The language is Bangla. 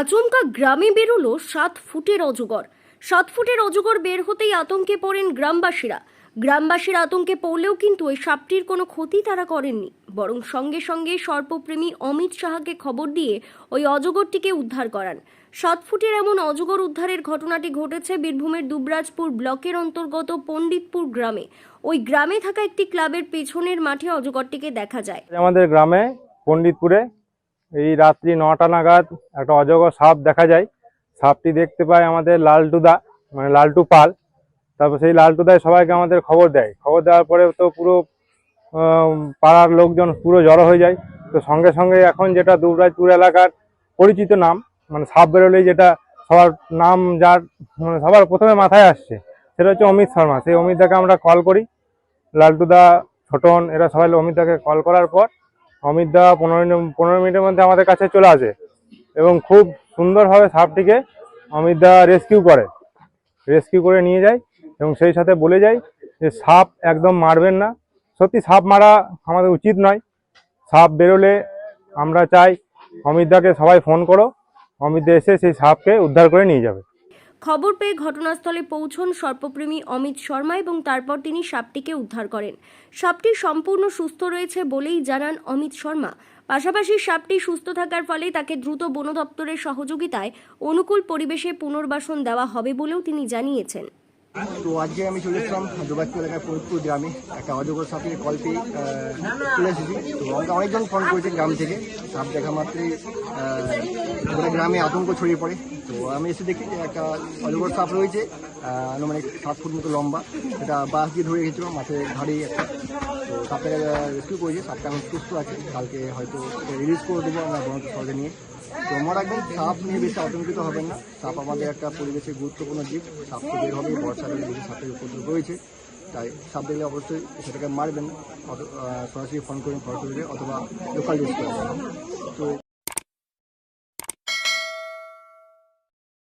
আচমকা গ্রামে বেরোলো সাত ফুটের অজগর। সাত ফুটের অজগর বের হতেই আতঙ্কে পড়েন গ্রামবাসীরা। গ্রামবাসীর আতঙ্কে পড়লেও কিন্তু ওই সাপটির কোনো ক্ষতি তারা করেননি। বরং সঙ্গে সঙ্গে সর্পপ্রেমী অমিত সাহাকে খবর দিয়ে ওই অজগরটিকে উদ্ধার করান। সাত ফুটের এমন অজগর উদ্ধারের ঘটনাটি ঘটেছে বীরভূমের দুবরাজপুর ব্লকের অন্তর্গত পণ্ডিতপুর গ্রামে। ওই গ্রামে থাকা একটি ক্লাবের পেছনের মাঠে অজগরটিকে দেখা যায়। আমাদের গ্রামে, পণ্ডিতপুরে এই রাত্রি নটা নাগাদ একটা অজগর সাপ দেখা যায়। সাপটি দেখতে পায় আমাদের লালটুদা মানে লালটু পাল। তারপর সেই লালটুদায় সবাইকে আমাদের খবর দেয়। খবর দেওয়ার পরে তো পুরো পাড়ার লোকজন পুরো জড়ো হয়ে যায়। তো সঙ্গে সঙ্গে এখন যেটা দুবরাজপুর এলাকার পরিচিত নাম মানে সাপ বেরোলেই যেটা সবার নাম যার মানে সবার প্রথমে মাথায় আসছে, সেটা হচ্ছে অমিত শর্মা। সেই অমিতদাকে আমরা কল করি। লালটুদা, ছোটন, এরা সবাই অমিতদাকে কল করার পর অমিতদা পনেরো মিনিট, পনেরো মিনিটের মধ্যে আমাদের কাছে চলে আসে এবং খুব সুন্দরভাবে সাপটিকে অমিত দা রেস্কিউ করে। রেস্কিউ করে নিয়ে যায় এবং সেই সাথে বলে যায় যে, সাপ একদম মারবেন না। সত্যি সাপ মারা আমাদের উচিত নয়। সাপ বেরোলে আমরা চাই অমিতদাকে সবাই ফোন করো। অমিতদা এসে সেই সাপকে উদ্ধার করে নিয়ে যাবে। খবর পেয়ে ঘটনাস্থলে পৌঁছন সর্পপ্রেমী অমিত শর্মা এবং তারপর তিনি সাপটিকে উদ্ধার করেন। সাপটি সম্পূর্ণ সুস্থ রয়েছে বলেই জানান অমিত শর্মা। পাশাপাশি সাপটি সুস্থ থাকার ফলে তাকে দ্রুত বন দপ্তরের সহযোগিতায় অনুকূল পরিবেশে পুনর্বাসন দেওয়া হবে বলেও তিনি জানিয়েছেন। তো আজকে আমি চলে এসেছিলাম দুবাইপুর এলাকায় ফরিদপুর গ্রামে। একটা অজগর সাপের কল পেয়ে চলে এসেছি। তো আমাকে অনেকজন ফোন করেছে গ্রাম থেকে। সাপ দেখা মাত্রই গ্রামে আতঙ্ক ছড়িয়ে পড়ে। তো আমি এসে দেখি যে একটা অজগর সাপ রয়েছে আনুমানিক সাত ফুট মতো লম্বা। এটা বাঁশ দিয়ে ধরে গেছিল মাঠে ধারেই একটা। তো সাপটাকে রেস্কিউ করেছে, সাপটা এখন সুস্থ আছে। কালকে হয়তো রিলিজ করে দেবো আমরা বনজ সরকার নিয়ে। তো আমার একদম সাপ নিয়ে বেশি আতঙ্কিত হবেন না। সাপ আমাদের একটা পরিবেশের গুরুত্বপূর্ণ জীব। সাপ তো বের হবে, বর্ষাকালে বেশি সাপের উপদ্রব রয়েছে। তাই সাপ দেখলে অবশ্যই সেটাকে মারবেন সরাসরি ফোন করুন ফটো অথবা লোকাল ডিস্ট্রিক্ট